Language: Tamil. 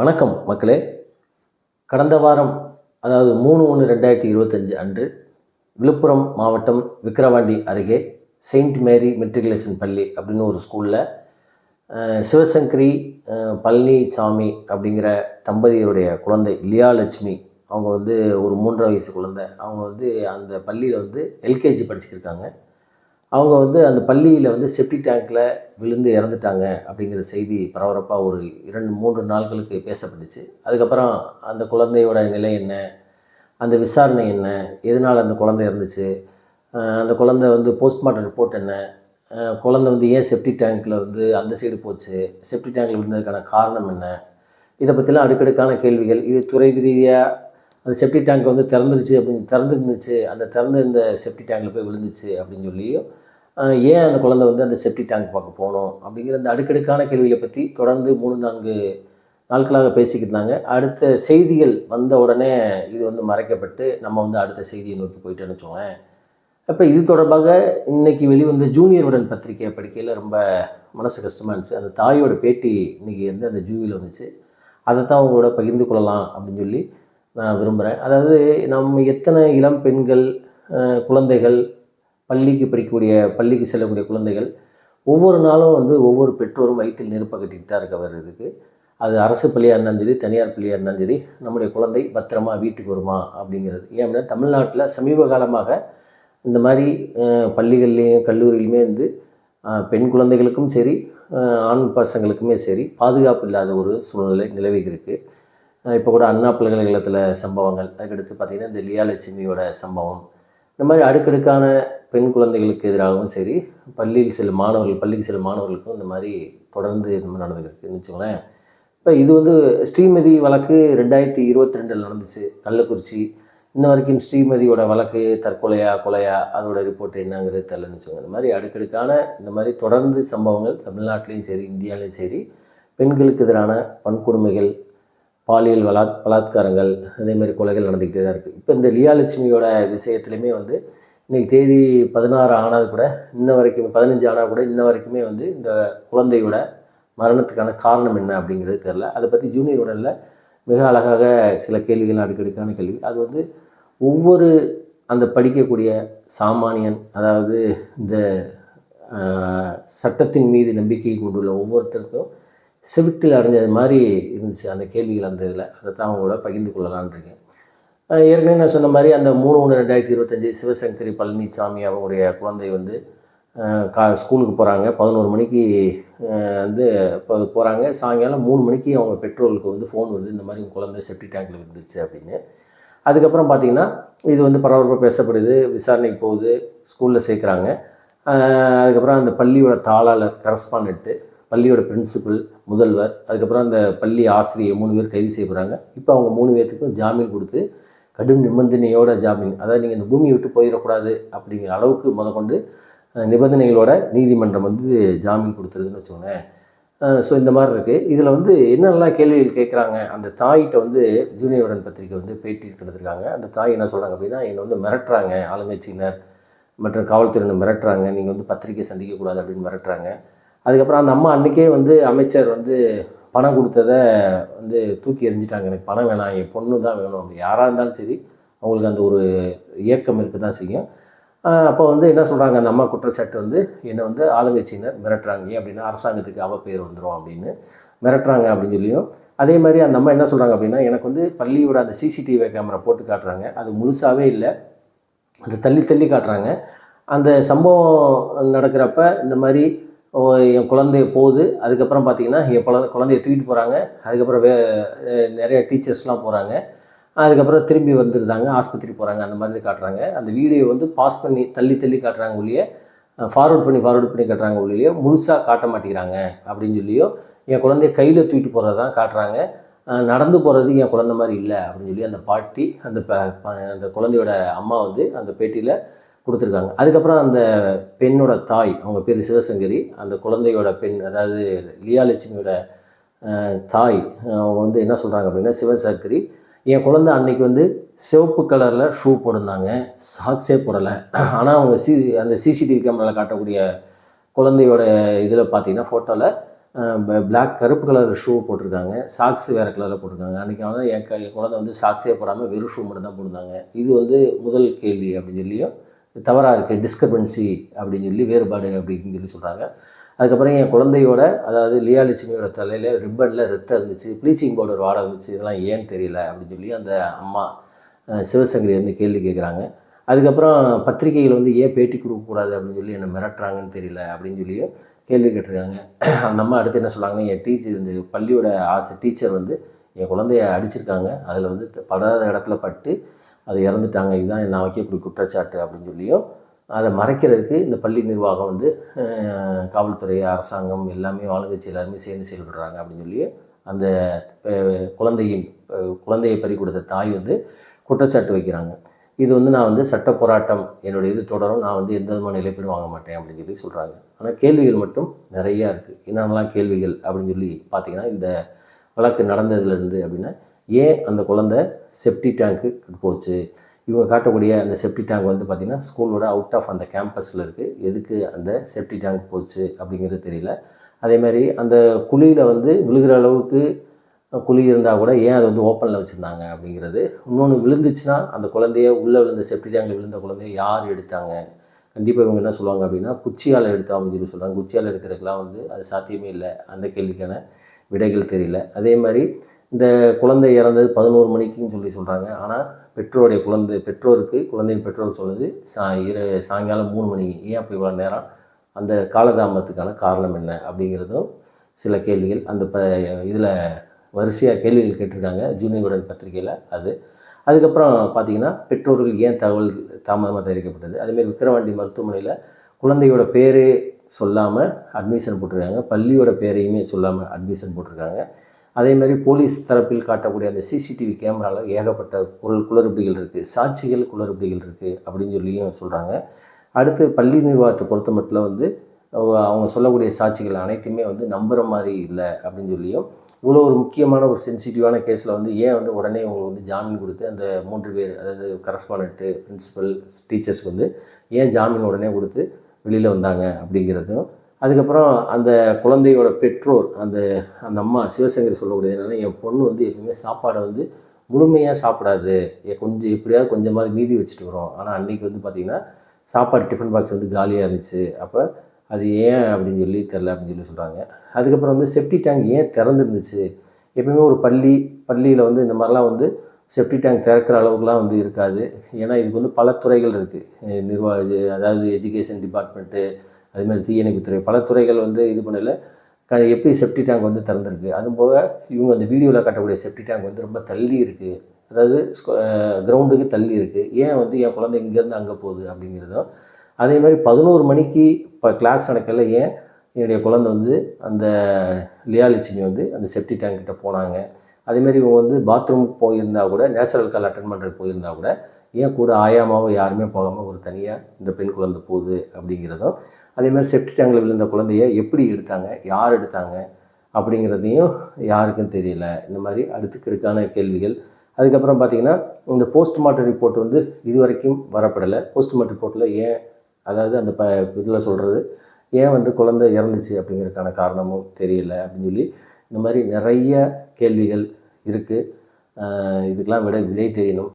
வணக்கம் மக்களே. கடந்த வாரம் அதாவது மூணு ஒன்று ரெண்டாயிரத்தி இருபத்தஞ்சு அன்று விழுப்புரம் மாவட்டம் விக்கிரவாண்டி அருகே செயின்ட் மேரி மெட்ரிகுலேஷன் பள்ளி அப்படின்னு ஒரு ஸ்கூலில் சிவசங்கரி பழனி பழனிசாமி அப்படிங்கிற தம்பதியருடைய குழந்தை லியா லட்சுமி அவங்க வந்து ஒரு மூன்றரை வயசு குழந்தை. அவங்க வந்து அந்த பள்ளியில் வந்து எல்கேஜி படிச்சுருக்காங்க. அவங்க வந்து அந்த பள்ளியில் வந்து செப்டி டேங்க்கில் விழுந்து இறந்துட்டாங்க அப்படிங்கிற செய்தி பரபரப்பாக ஒரு இரண்டு மூன்று நாட்களுக்கு பேசப்பட்டுச்சு. அதுக்கப்புறம் அந்த குழந்தையோட நிலை என்ன? அந்த விசாரணை என்ன? எதனால் அந்த குழந்தை இருந்துச்சு அந்த குழந்தை வந்து போஸ்ட்மார்ட்டம் ரிப்போர்ட் என்ன? குழந்தை வந்து ஏன் செப்டி டேங்க்கில் வந்து அந்த சைடு போச்சு? செப்டி டேங்க்கில் விழுந்ததுக்கான காரணம் என்ன? இதை பற்றிலாம் அடுக்கடுக்கான கேள்விகள். இது துறை ரீதியாக அந்த செப்டி டேங்க் வந்து திறந்துருச்சு அப்படின்னு திறந்துருந்துச்சு. அந்த திறந்திருந்த செப்டி டேங்கில் போய் விழுந்துச்சு அப்படின்னு சொல்லியும் ஏன் அந்த குழந்தை வந்து அந்த செப்டி டேங்க் பார்க்க போகணும் அப்படிங்கிற அந்த அடுக்கடுக்கான கேள்விகளை பற்றி தொடர்ந்து மூணு நான்கு நாட்களாக பேசிக்கிட்டு இருந்தாங்க அடுத்த செய்திகள் வந்த உடனே இது வந்து மறைக்கப்பட்டு நம்ம வந்து அடுத்த செய்தியை நோக்கி போயிட்டேன்னு வச்சுக்கோங்களேன். அப்போ இது தொடர்பாக இன்றைக்கி வெளிவந்த ஜூனியர் உடன் பத்திரிகையை படிக்கையில் ரொம்ப மனசு கஷ்டமாக இருந்துச்சு. அந்த தாயோட பேட்டி இன்றைக்கி வந்து அந்த ஜூவியில் வந்துச்சு. அதை தான் உங்களோட பகிர்ந்து கொள்ளலாம் அப்படின்னு சொல்லி நான் விரும்புகிறேன் அதாவது நம்ம எத்தனை இளம் பெண்கள் குழந்தைகள் பள்ளிக்கு படிக்கக்கூடிய பள்ளிக்கு செல்லக்கூடிய குழந்தைகள் ஒவ்வொரு நாளும் வந்து ஒவ்வொரு பெற்றோரும் வயிற்றில் நெருப்பை கட்டிட்டு தான் இருக்க வர்றதுக்கு அது அரசு பள்ளியாக இருந்தாலும் சரி தனியார் பள்ளியாக இருந்தாலும் சரி நம்முடைய குழந்தை பத்திரமா வீட்டுக்கு வருமா அப்படிங்கிறது. ஏன் அப்படின்னா தமிழ்நாட்டில் சமீப காலமாக இந்த மாதிரி பள்ளிகள்லேயும் கல்லூரியிலுமே வந்து பெண் குழந்தைகளுக்கும் சரி ஆண் பசங்களுக்குமே சரி பாதுகாப்பு இல்லாத ஒரு சூழ்நிலை நிலவி இப்போ கூட அண்ணா பல்கலைக்கழகத்தில் சம்பவங்கள் அதுக்கடுத்து பார்த்திங்கன்னா இந்த லியாலட்சுமியோட சம்பவம். இந்த மாதிரி அடுக்கடுக்கான பெண் குழந்தைகளுக்கு எதிராகவும் சரி பள்ளியில் செல்லும் மாணவர்கள் பள்ளிக்கு செல்லும் மாணவர்களுக்கும் இந்த மாதிரி தொடர்ந்து இந்த மாதிரி நடந்துக்கிருக்குன்னு வச்சுக்கோங்களேன். இப்போ இது வந்து ஸ்ரீமதி வழக்கு ரெண்டாயிரத்தி இருபத்தி ரெண்டில் நடந்துச்சு கள்ளக்குறிச்சி. இன்ன வரைக்கும் ஸ்ரீமதியோட வழக்கு தற்கொலையா கொலையா அதோட ரிப்போர்ட் என்னங்கிறது தெரியலன்னு வச்சுக்கோங்க. இந்த மாதிரி அடுக்கடுக்கான இந்த மாதிரி தொடர்ந்து சம்பவங்கள் தமிழ்நாட்டிலையும் சரி இந்தியாவிலையும் சரி பெண்களுக்கு எதிரான வன்கொடுமைகள் பாலியல் பலாத் பலாத்காரங்கள் அதேமாதிரி கொலைகள் நடந்துக்கிட்டே தான் இருக்குது இப்போ இந்த லியாலட்சுமியோட விஷயத்துலையுமே வந்து இன்றைக்கி தேதி பதினாறு ஆனால் கூட இன்ன வரைக்கும் பதினஞ்சு ஆனால் கூட இன்ன வரைக்குமே வந்து இந்த குழந்தையோட மரணத்துக்கான காரணம் என்ன அப்படிங்கிறது தெரில அதை பற்றி ஜூனியர் உடலில் மிக அழகாக சில கேள்விகள் அடுக்கடுக்கான கேள்வி. அது வந்து ஒவ்வொரு அந்த படிக்கக்கூடிய சாமானியன் அதாவது இந்த சட்டத்தின் மீது நம்பிக்கை கொண்டுள்ள ஒவ்வொருத்தருக்கும் செவிட்டில் அடைஞ்சது மாதிரி இருந்துச்சு அந்த கேள்விகள் அந்த இதில். அதை தான் அவங்களோட பகிர்ந்து கொள்ளலான்னு இருக்கேன். ஏற்கனவே நான் சொன்ன மாதிரி அந்த மூணு ஒன்று ரெண்டாயிரத்தி இருபத்தஞ்சி சிவசங்கரி பழனிசாமி அவங்களுடைய குழந்தை வந்து கா ஸ்கூலுக்கு போகிறாங்க பதினோரு மணிக்கு வந்து இப்போ போகிறாங்க சாயங்காலம் மூணு மணிக்கு அவங்க பெட்ரோலுக்கு வந்து ஃபோன் வந்து இந்த மாதிரி குழந்தை செப்டி டேங்கில் விழுந்துருச்சு அப்படின்னு. அதுக்கப்புறம் பார்த்தீங்கன்னா இது வந்து பரபரப்பாக பேசப்படுது. விசாரணைக்கு போகுது. ஸ்கூலில் சேர்க்குறாங்க. அதுக்கப்புறம் அந்த பள்ளியோட தாளாளர் கரஸ்பாண்டன்ட்டு பள்ளியோட பிரின்சிபல் முதல்வர் அதுக்கப்புறம் அந்த பள்ளி ஆசிரியர் மூணு பேர் கைது செய்யப்படுறாங்க இப்போ அவங்க மூணு பேர்த்துக்கும் ஜாமீன் கொடுத்து கடும் நிபந்தனையோட ஜாமீன். அதாவது நீங்கள் இந்த பூமியை விட்டு போயிடக்கூடாது அப்படிங்கிற அளவுக்கு முதற்கொண்டு நிபந்தனைகளோட நீதிமன்றம் வந்து ஜாமீன் கொடுத்துருதுன்னு வச்சுக்கோங்களேன். ஸோ இந்த மாதிரி இருக்குது இதில் வந்து என்னெல்லாம் கேள்விகள் கேட்குறாங்க அந்த தாயிட்ட வந்து ஜூனியர் உடன் பத்திரிக்கை வந்து பேட்டி எடுத்திருக்காங்க. அந்த தாய் என்ன சொல்கிறாங்க அப்படின்னா என்னை வந்து மிரட்டுறாங்க ஆளுங்கட்சியினர் மற்றும் காவல்துறையினர் மிரட்டுறாங்க நீங்கள் வந்து பத்திரிக்கை சந்திக்கக்கூடாது அப்படின்னு மிரட்டுறாங்க. அதுக்கப்புறம் அந்த அம்மா அன்றைக்கே வந்து அமைச்சர் வந்து பணம் கொடுத்ததை வந்து தூக்கி எறிஞ்சிட்டாங்க. எனக்கு பணம் வேணாம் என் பொண்ணு தான் வேணும் அப்படி. யாராக இருந்தாலும் சரி அவங்களுக்கு அந்த ஒரு இயக்கம் இருக்க தான் செய்யும் அப்போ வந்து என்ன சொல்கிறாங்க அந்த அம்மா குற்றச்சாட்டு வந்து என்னை வந்து ஆளுங்கட்சியினர் மிரட்டுறாங்க ஏன் அப்படின்னா அரசாங்கத்துக்கு அவ பேர் வந்துடும் அப்படின்னு மிரட்டுறாங்க அப்படின்னு சொல்லியும் அதே மாதிரி அந்த அம்மா என்ன சொல்கிறாங்க அப்படின்னா எனக்கு வந்து பள்ளியோட அந்த சிசிடிவி கேமரா போட்டு காட்டுறாங்க. அது முழுசாகவே இல்லை. அது தள்ளி தள்ளி காட்டுறாங்க. அந்த சம்பவம் நடக்கிறப்ப இந்த மாதிரி என் குழந்தைய போகுது. அதுக்கப்புறம் பார்த்தீங்கன்னா என் குழந்தை குழந்தைய தூக்கிட்டு போகிறாங்க அதுக்கப்புறம் வே நிறைய டீச்சர்ஸ்லாம் போகிறாங்க அதுக்கப்புறம் திரும்பி வந்துருந்தாங்க. ஆஸ்பத்திரி போகிறாங்க அந்த மாதிரி காட்டுறாங்க. அந்த வீடியோ வந்து பாஸ் பண்ணி தள்ளி தள்ளி காட்டுறாங்க ஒழிய ஃபார்வர்ட் பண்ணி ஃபார்வர்ட் பண்ணி காட்டுறாங்க ஒழிய முழுசாக காட்ட மாட்டேங்கிறாங்க அப்படின்னு சொல்லியோ என் குழந்தைய கையில் தூக்கிட்டு போகிறது தான் காட்டுறாங்க நடந்து போகிறது என் குழந்த மாதிரி இல்லை அப்படின்னு சொல்லி அந்த பாட்டி அந்த ப- ப- அந்த குழந்தையோட அம்மா வந்து அந்த பேட்டியில் கொடுத்துருக்காங்க. அதுக்கப்புறம் அந்த பெண்ணோட தாய் அவங்க பேர் சிவசங்கரி அந்த குழந்தையோட பெண் அதாவது லியாலட்சுமியோட தாய் அவங்க வந்து என்ன சொல்கிறாங்க அப்படின்னா சிவசங்கரி என் குழந்தை அன்னைக்கு வந்து சிவப்பு கலரில் ஷூ போட்டிருந்தாங்க. சாக்ஸே போடலை. ஆனால் அவங்க சி அந்த சிசிடிவி கேமராவில் காட்டக்கூடிய குழந்தையோட இதில் பார்த்தீங்கன்னா ஃபோட்டோவில் பிளாக் கருப்பு கலர் ஷூ போட்டிருக்காங்க. சாக்ஸ் வேறு கலரில் போட்டிருக்காங்க. அன்றைக்கி வந்து என் க என் குழந்தை வந்து சாக்ஸே போடாமல் வெறும் ஷூ மட்டும் தான் போட்டிருந்தாங்க. இது வந்து முதல் கேள்வி அப்படின்னு சொல்லியும் தவறாக இருக்குது டிஸ்கர்பன்சி அப்படின்னு சொல்லி வேறுபாடு அப்படின்னு சொல்லி சொல்கிறாங்க அதுக்கப்புறம் என் குழந்தையோட அதாவது லியா லட்சுமியோட தலையில் ரிப்பனில் ரத்தம் இருந்துச்சு ப்ளீச்சிங் பவுடர் வாடை இருந்துச்சு இதெல்லாம் ஏன் தெரியல அப்படின்னு சொல்லி அந்த அம்மா சிவசங்கரி வந்து கேள்வி கேட்குறாங்க அதுக்கப்புறம் பத்திரிகைகள் வந்து ஏன் பேட்டி கொடுக்கக்கூடாது அப்படின்னு சொல்லி என்னை மிரட்டுறாங்கன்னு தெரியல அப்படின்னு சொல்லி கேள்வி கேட்டிருக்காங்க. அந்த அம்மா அடுத்து என்ன சொல்கிறாங்க என் டீச்சர் இந்த பள்ளியோட ஆசை டீச்சர் வந்து என் குழந்தைய அடிச்சிருக்காங்க. அதில் வந்து படாத இடத்துல பட்டு அது இறந்துட்டாங்க. இதுதான் நான் வைக்கக்கூடிய குற்றச்சாட்டு அப்படின்னு சொல்லியும் அதை மறைக்கிறதுக்கு இந்த பள்ளி நிர்வாகம் வந்து காவல்துறை அரசாங்கம் எல்லாமே ஆளுங்கட்சி எல்லாருமே சேர்ந்து செயல்படுறாங்க அப்படின்னு சொல்லி அந்த குழந்தையின் குழந்தையை பறி கொடுத்த தாய் வந்து குற்றச்சாட்டு வைக்கிறாங்க. இது வந்து நான் வந்து சட்ட போராட்டம் என்னுடைய இது தொடரும். நான் வந்து எந்த விதமான நிலைப்பீடும் வாங்க மாட்டேன் அப்படின்னு சொல்லி சொல்கிறாங்க ஆனால் கேள்விகள் மட்டும் நிறையா இருக்குது என்னென்னலாம் கேள்விகள் அப்படின்னு சொல்லி பார்த்தீங்கன்னா இந்த வழக்கு நடந்ததுலேருந்து அப்படின்னா ஏன் அந்த குழந்தை செப்டி டேங்க்கு போச்சு. இவங்க காட்டக்கூடிய அந்த செப்டி டேங்க் வந்து பார்த்திங்கன்னா ஸ்கூலோட அவுட் ஆஃப் அந்த கேம்பஸில் இருக்குது எதுக்கு அந்த செப்டி டேங்க் போச்சு அப்படிங்கிறது தெரியல. அதே மாதிரி அந்த குழியில் வந்து விழுகிற அளவுக்கு குழி இருந்தால் கூட ஏன் அதை வந்து ஓப்பனில் வச்சுருந்தாங்க அப்படிங்கிறது. இன்னொன்று விழுந்துச்சுன்னா அந்த குழந்தைய உள்ளே விழுந்த செப்டி டேங்கில் விழுந்த குழந்தைய யார் எடுத்தாங்க? கண்டிப்பாக இவங்க என்ன சொல்லுவாங்க அப்படின்னா குச்சியால் எடுத்தா அவங்க சொல்லி சொல்கிறாங்க குச்சியால் எடுக்கிறதுக்கெலாம் வந்து அது சாத்தியமே இல்லை. அந்த கேள்விக்கான விடைகள் தெரியல. அதே மாதிரி இந்த குழந்தை இறந்தது பதினோரு மணிக்குன்னு சொல்லி சொல்கிறாங்க ஆனால் பெற்றோருடைய குழந்தை பெற்றோருக்கு குழந்தையின் பெற்றோர் சொல்லுது சா இரு சாயங்காலம் மூணு மணி. ஏன் அப்போ இவ்வளோ நேரம்? அந்த காலதாமத்துக்கான காரணம் என்ன? அப்படிங்கிறதும் சில கேள்விகள். அந்த ப இதில் வரிசையாக கேள்விகள் கேட்டிருக்காங்க. ஜூனியர் உடன் பத்திரிகையில் அது. அதுக்கப்புறம் பார்த்தீங்கன்னா பெற்றோர்கள் ஏன் தகவல் தாமதமாக தெரிவிக்கப்பட்டது அதேமாதிரி விக்கிரவாண்டி மருத்துவமனையில் குழந்தையோட பேரே சொல்லாமல் அட்மிஷன் போட்டிருக்காங்க. பள்ளியோட பேரையுமே சொல்லாமல் அட்மிஷன் போட்டிருக்காங்க. அதே மாதிரி போலீஸ் தரப்பில் காட்டக்கூடிய அந்த சிசிடிவி கேமராவில் ஏகப்பட்ட குரல் குளறுபடிகள் இருக்குது சாட்சிகள் குளறுபடிகள் இருக்குது அப்படின்னு சொல்லியும் சொல்கிறாங்க அடுத்து பள்ளி நிர்வாகத்தை பொறுத்த மட்டும் வந்து அவங்க- சொல்லக்கூடிய சாட்சிகள் அனைத்துமே வந்து நம்புகிற மாதிரி இல்லை அப்படின்னு சொல்லியும் இவ்வளோ ஒரு முக்கியமான ஒரு சென்சிட்டிவான கேஸில் வந்து ஏன் வந்து உடனே உங்களுக்கு வந்து ஜாமீன் கொடுத்து அந்த மூன்று பேர் அதாவது கரஸ்பாண்டன்ட்டு பிரின்சிபல் டீச்சர்ஸ்க்கு வந்து ஏன் ஜாமீன் உடனே கொடுத்து வெளியில் வந்தாங்க அப்படிங்கிறதும் அதுக்கப்புறம் அந்த குழந்தையோட பெற்றோர் அந்த அந்த அம்மா சிவசங்கரி சொல்லக்கூடியது என்னென்னா என் பொண்ணு வந்து எப்பவுமே சாப்பாடை வந்து முழுமையாக சாப்பிடாது. கொஞ்சம் எப்படியாவது கொஞ்சமாவது மீதி வச்சுட்டு வரும். ஆனால் அன்றைக்கி வந்து பார்த்திங்கன்னா சாப்பாடு டிஃபன் பாக்ஸ் வந்து காலியாக இருந்துச்சு. அப்போ அது ஏன் அப்படின்னு சொல்லி தெரில அப்படின்னு சொல்லி சொல்கிறாங்க அதுக்கப்புறம் வந்து செப்டி டேங்க் ஏன் திறந்துருந்துச்சு? எப்பவுமே ஒரு பள்ளி பள்ளியில் வந்து இந்த மாதிரிலாம் வந்து செப்டி டேங்க் திறக்கிற அளவுக்குலாம் வந்து இருக்காது. ஏன்னா இதுக்கு வந்து பல துறைகள் இருக்குது நிர்வாக இது அதாவது எஜுகேஷன் டிபார்ட்மெண்ட்டு அதேமாதிரி தீயணைப்புத்துறை பல துறைகள் வந்து இது பண்ணல. க எப்படி செப்டி டேங்க் வந்து திறந்துருக்கு? அதுவும் போக இவங்க அந்த வீடியோவில் காட்டக்கூடிய செப்டி டேங்க் வந்து ரொம்ப தள்ளி இருக்குது அதாவது கிரவுண்டுக்கு தள்ளி இருக்குது ஏன் வந்து என் குழந்தை இங்கேருந்து அங்கே போகுது அப்படிங்கிறதும். அதே மாதிரி பதினோரு மணிக்கு இப்போ கிளாஸ் நடக்கல. ஏன்? என்னுடைய குழந்தை வந்து அந்த லியாலட்சுமி வந்து அந்த செப்டி டேங்க் கிட்ட போனாங்க. அதேமாரி இவங்க வந்து பாத்ரூமுக்கு போயிருந்தா கூட நேச்சுரல் கால் அட்டன் பண்ணுறதுக்கு போயிருந்தா கூட ஏன் கூட ஆயாமாவோ யாருமே போகாமல் ஒரு தனியாக இந்த பெண் குழந்தை போகுது அப்படிங்கிறதும் அதே மாதிரி செப்டி டேங்கில் விழுந்த குழந்தைய எப்படி எடுத்தாங்க யார் எடுத்தாங்க அப்படிங்கிறதையும் யாருக்கும் தெரியல. இந்த மாதிரி அடுத்துக்கிற்கான கேள்விகள். அதுக்கப்புறம் பார்த்திங்கன்னா இந்த போஸ்ட்மார்ட்டம் ரிப்போர்ட் வந்து இதுவரைக்கும் வரப்படலை. போஸ்ட்மார்ட்டம் ரிப்போர்ட்டில் ஏன் அதாவது அந்த ப இதில் சொல்கிறது ஏன் வந்து குழந்தை இறந்துச்சு அப்படிங்கிறதுக்கான காரணமும் தெரியல அப்படின்னு சொல்லி இந்த மாதிரி நிறைய கேள்விகள் இருக்குது இதுக்கெல்லாம் விட விடை தெரியணும்.